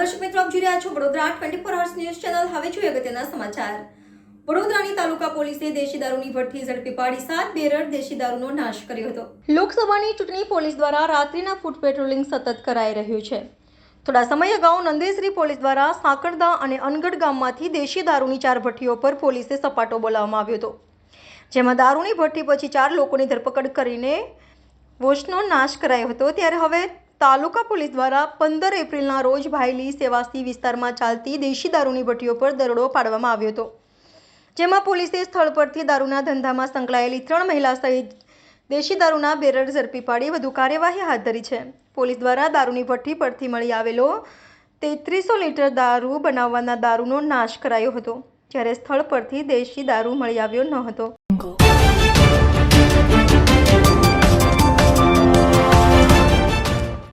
રહ્યા છો Vadodara twenty four hours news channel હવે જોઈએ અગત્યના સમાચાર. વડોદરાની તાલુકા પોલીસે દેશી દારૂની ભઠ્ઠી ઝડપી પાડી સાત બેરર દેશી દારૂનો નાશ કર્યો હતો. લોકસભાની ચૂંટણી પોલીસ દ્વારા રાત્રિના ફૂટ પેટ્રોલિંગ સતત કરાઈ રહ્યું છે. થોડા સમય અગાઉ નંદેશ્રી પોલીસ દ્વારા સાંકળદા અને અનગઢ ગામમાંથી દેશી દારૂની ચાર ભઠ્ઠીઓ પર પોલીસે સપાટો બોલાવવામાં આવ્યો હતો. જેમાં દારૂની ભઠ્ઠી પછી ચાર લોકોની ધરપકડ કરીને વોશનો નાશ કરાયો હતો. ત્યારે હવે તાલુકા પોલીસ દ્વારા પંદર એપ્રિલના રોજ ભાયલી સેવાસી વિસ્તારમાં ચાલતી દેશી દારૂની ભઠ્ઠીઓ પર દરોડો પાડવામાં આવ્યો હતો. જેમાં પોલીસે સ્થળ પરથી દારૂના ધંધામાં સંકળાયેલી ત્રણ મહિલા સહિત દેશી દારૂના બેરર ઝડપી પાડી વધુ કાર્યવાહી હાથ ધરી છે. પોલીસ દ્વારા દારૂની ભઠ્ઠી પરથી મળી આવેલો તેત્રીસો લીટર દારૂ બનાવવાના દારૂનો નાશ કરાયો હતો, જ્યારે સ્થળ પરથી દેશી દારૂ મળી આવ્યો ન હતો.